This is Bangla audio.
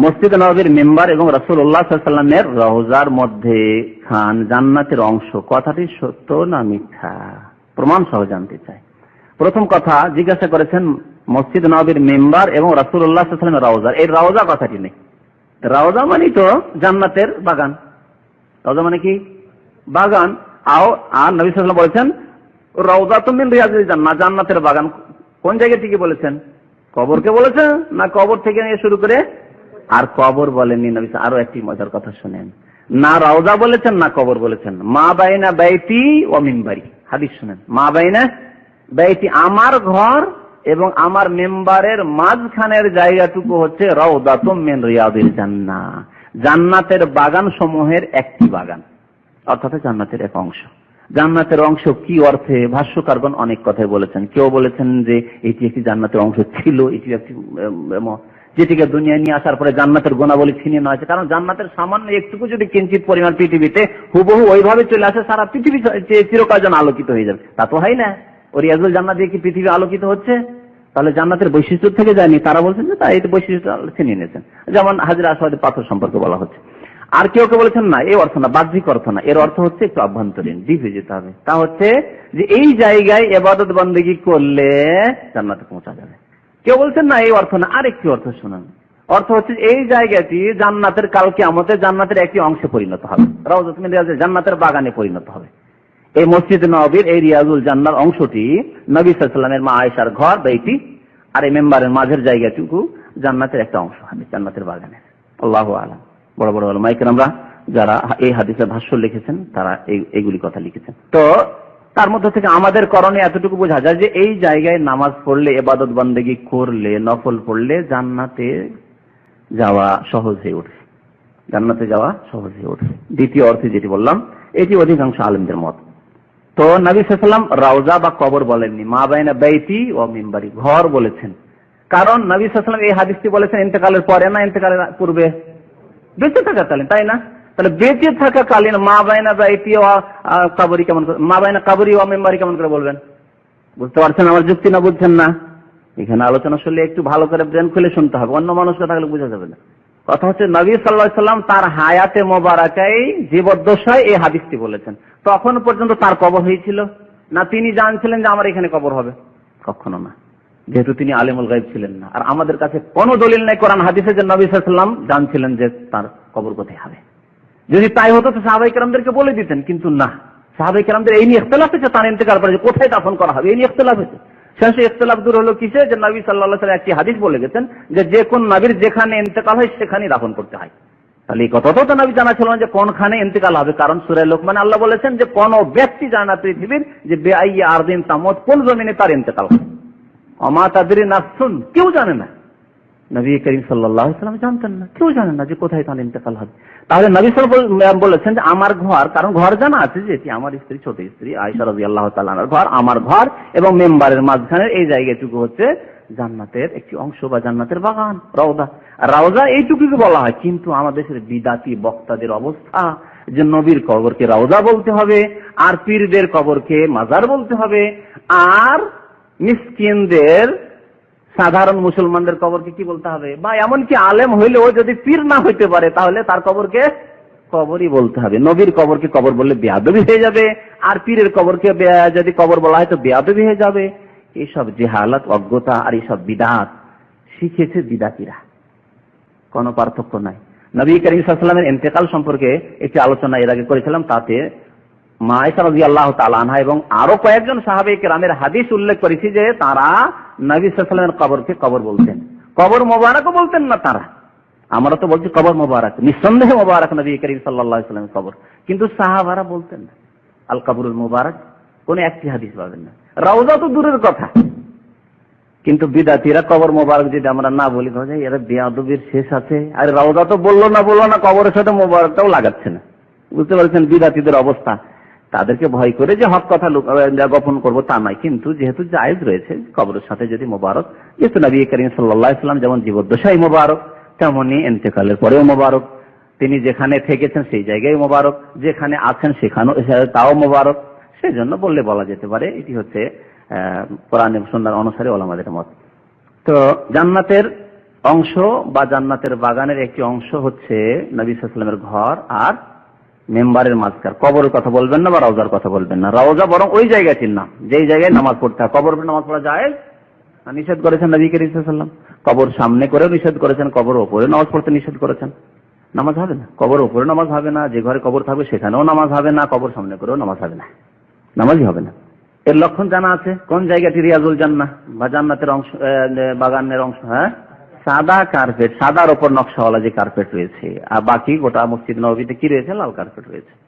মসজিদ নবীর মেম্বার এবং রসুল্লাহ সাল্লামের রওজার মধ্যে খান জান্নাতের অংশ। কথাটি সত্য না মিথ্যা? প্রমাণ সহ জানতে চাই। প্রথম কথা, জিজ্ঞাসা করেছেন মসজিদ নবীর মেম্বার এবং রসুল্লাহ সাল্লামের রওজার এই রওজা কথাটি নেই। রওজা মানে তো জান্নাতের বাগান। রওজা মানে কি? বাগান। আও, আর নবী সাল্লাম বলেছেন রওজা তো মিন রিয়াজুল জান্নাত জান্নাতের বাগান। কোন জায়গা থেকে বলেছেন? কবরকে বলেছেন না কবর থেকে নিয়ে শুরু করে আর কবর বলেননি নবী, আরও একটি মজার কথা শুনেন। না রওজা বলেছেন, না কবর বলেছেন। মা বাইনা বাইতি ও মিম্বারি। হাদিস শুনেন। মা বাইনা বাইতি, আমার ঘর এবং আমার মেম্বারের মাঝখানের জায়গাটুকু হচ্ছে রওদাতুম মিন রিয়াদিল জান্নাহ জান্নাতের বাগান সমূহের একটি বাগান। অর্থাৎ জান্নাতের এক অংশ। জান্নাতের অংশ কি অর্থে? ভাষ্যকারগণ অনেক কথাই বলেছেন। কেউ বলেছেন যে, এটি একটি জান্নাতের অংশ ছিল, এটি একটি যেটিকে দুনিয়ায় নিয়ে আসার পরে জান্নাতের গুণাবলী ছিনিয়ে নেওয়া হয়েছে। কারণ জান্নাতের সামান্য একটুকু যদি কিঞ্চিত পরিমাণ পৃথিবীতে হুবহু ওইভাবে চলে আসে, সারা পৃথিবী চিরকাল যেন আলোকিত হয়ে যাবে। তা তো হয় না। ওর ইয়াজুল জান্নাত দিয়ে কি পৃথিবী আলোকিত হচ্ছে? তাহলে জান্নাতের বৈশিষ্ট্য থেকে যায়নি। তারা বলছেন যে তা এই বৈশিষ্ট্য ছিনিয়ে নিয়েছেন। যেমন হাজিরা আসাদের পাথর সম্পর্কে বলা হচ্ছে। আর কেউ কেউ বলেছেন, না এই অর্থ না, বাহ্যিক অর্থ না। এর অর্থ হচ্ছে একটু আভ্যন্তরীণ ডিপে যেতে হবে। তা হচ্ছে যে, এই জায়গায় এবাদত বন্দেগি করলে জান্নাতে পৌঁছা যাবে। কেউ বলছেন, না, এই অর্থ না। আরেকটি অর্থ শোনান। অর্থ হচ্ছে এই জায়গাটি জান্নাতের কালকে আমাদের জান্নাতের একটি অংশে পরিণত হবে। জান্নাতের বাগানে পরিণত হবে। এই মসজিদ নবীর, এই রিয়াজুল জান্নার অংশটি নবী সাল্লামের মা আয়েশার ঘর বা এইটি আর এই মেম্বারের মাঝের জায়গাটুকু জান্নাতের একটা অংশ হবে, জান্নাতের বাগানের। আল্লাহ আলম। বড় বড় মাইকের আমরা যারা এই হাদিসের ভাষ্য লিখেছেন, তারা এই এইগুলি কথা লিখেছেন। তো তার মধ্যে থেকে আমাদের করণে এতটুকু বোঝা যায় যে এই জায়গায় নামাজ পড়লে, এবাদত বন্দেগি করলে, নফল পড়লে জান্নাতে যাওয়া সহজ হয়ে উঠবে জান্নাতে যাওয়া সহজ হয়ে উঠবে দ্বিতীয় অর্থে যেটি বললাম, এটি অধিকাংশ আলমদের মত। তো নবী সাল্লাম রাউজা বা কবর বলেননি, মা বাইনা বেইতি ও মিম্বারি, ঘর বলেছেন। কারণ নবী সাল্লাম এই হাদিসটি বলেছেন, ইন্তেকালের পরে না, ইন্তেকালের পূর্বে? বেঁচে থাকাকালীন তাই না? তাহলে বেঁচে থাকাকালীন মা বাইনা বেইতি কাবরি কেমন মা বাইনা কাবরি ও মেম্বারি কেমন করে বলবেন? বুঝতে পারছেন আমার যুক্তি না বুঝছেন না? এখানে আলোচনা শুনলে একটু ভালো করে ব্রেন খুলে শুনতে হবে, অন্য মানুষকে থাকলে বোঝা যাবে না। কথা হচ্ছে নবী সাল্লাহ সাল্লাম তার হায়াতে মোবারকাই জীবদ্দশায় এই হাদিসটি বলেছেন। তখন পর্যন্ত তার কবর হয়েছিল। না তিনি জানছিলেন যে আমার এখানে কবর হবে? কখনো না। যেহেতু তিনি আলিমুল গাইব ছিলেন না। আর আমাদের কাছে কোনো দলিল নেই কোরআন হাদিসে যে নবী সাল্লাম জানছিলেন যে তার কবর কোথায় হবে। যদি তাই হতো তো সাহাবাই কেরামদেরকে বলে দিতেন, কিন্তু না। সাহাবাই কেরামদের এই নিয়ে ইখতলাফ হয়েছে, তার ইন্তেকাল পরে কোথায় দাফন করা হবে, এই নিয়ে ইখতলাফ হয়েছে। শেষে ইখতলাফ দূর হলো কিসে? যে নবী সাল্লাহ সাল্লাম একটি হাদিস বলে গেছেন যে যে কোন নবীর যেখানে ইন্তেকাল হয়, সেখানেই দাফন করতে হয়। তাহলে এই কথাটাও তো নবী জানা ছিল না যে কোনখানে ইন্তেকাল হবে, কারণ সুরাই লোকমান আল্লাহ বলেছেন যে, কোন ব্যক্তি জানা পৃথিবীর যে বেআই আর দিন তামত, কোন জমিনে তার ইন্তেকাল হবে অমা তাদের নাসুন কেউ জানে না। নবী করিম সাল্লাম জানতেন না। কেউ জানেন না যে কোথায় তার ইন্তেকাল হবে। তাহলে নবী সাল বলেছেন যে, আমার ঘর কারণ ঘর জানা আছে যে আমার স্ত্রী, ছোট স্ত্রী আয়সা রাজি আল্লাহ তালার ঘর, আমার ঘর এবং মেম্বারের মাঝখানে এই জায়গাটুকু হচ্ছে জান্নাতের একটি অংশ বা জান্নাতের বাগান রওদা রাওজা এইটুকুকে বলা হয়। কিন্তু আমাদের বিদাতি বক্তাদের অবস্থা, যে নবীর কবরকে রাওজা বলতে হবে, আর পীরদের কবরকে মাজার বলতে হবে, আর মিসকিনদের সাধারণ মুসলমানদের কবরকে কি বলতে হবে? বা এমনকি আলেম হইলেও যদি পীর না হইতে পারে, তাহলে তার কবরকে কবরই বলতে হবে। নবীর কবরকে কবর বললে বেয়াদবি হয়ে যাবে। আর পীরের কবরকে যদি কবর বলা হয় তো বেয়াদবি হয়ে যাবে। এইসব জেহালত, অজ্ঞতা আর এইসব বিদাত শিখেছে বিদাতিরা। কোনো পার্থক্য নাই। নবী করিম সাল্লামের সম্পর্কে একটি আলোচনা এর আগে করেছিলাম, তাতে এবং আরও কয়েকজন হাদিস উল্লেখ করেছি যে তারা কবরকে কবর বলতেন। কবর মোবারকও বলতেন না তারা। আমরা তো বলছি কবর মোবারক, নিঃসন্দেহে মোবারক নবী করিম কবর। কিন্তু সাহাবারা বলতেন না। আল কবরুল মোবারক, কোন একটি হাদিস পাবেন না। রাউজা তো দূরের কথা। কিন্তু বিদাতিরা কবর মোবারক যদি আমরা না বলি এরা বেয়াদবির শেষ আছে। আর রাউজা তো বলল না বলল না, কবরের সাথে মোবারকটাও লাগাচ্ছে না। বুঝতে পারছেন বিদাতিদের অবস্থা। তাদেরকে ভয় করে যে হক কথা গোপন করব তা নয়। কিন্তু যেহেতু জায়েজ রয়েছে, কবরের সাথে যদি মোবারক, যেহেতু নবী করিম সাল্লাহ ইসলাম যেমন জীবদ্দশাই মোবারক তেমনই এন্তেকালের পরেও মোবারক। তিনি যেখানে থেকেছেন সেই জায়গায় মোবারক, যেখানে আছেন সেখানেও তাও মোবারক। সেজন্য বললে বলা যেতে পারে, এটি হচ্ছে কোরআন সন্ধ্যার অনুসারে ওলামাদের মত। তো জান্নাতের অংশ বা জান্নাতের বাগানের একটি অংশ হচ্ছে নবী সাল্লামের ঘর আর মেম্বারের মাঝখার কবরের কথা বলবেন না বা রওজার কথা বলবেন না। রওজা বরং ওই জায়গায় চিন্না যেই জায়গায় নামাজ পড়তে হয়। কবর নামাজ পড়া যায় নিষেধ করেছেন নবী করিম কবর সামনে করেও নিষেধ করেছেন, কবর ওপরে নামাজ পড়তে নিষেধ করেছেন। নামাজ হবে না। কবর ওপরে নামাজ হবে না, যে ঘরে কবর থাকবে সেখানেও নামাজ হবে না, কবর সামনে করেও নামাজ হবে না। নামাজই হবে না। এর লক্ষণ জানা আছে। কোন জায়গাটি রিয়াজুল জান্না বা জান্নাতের অংশ বাগানের অংশ হ্যাঁ? সাদা কার্পেট সাদার ওপর নকশাওয়ালা যে কার্পেট রয়েছে, আর বাকি গোটা মসজিদ নবীতে কি রয়েছে? লাল কার্পেট রয়েছে।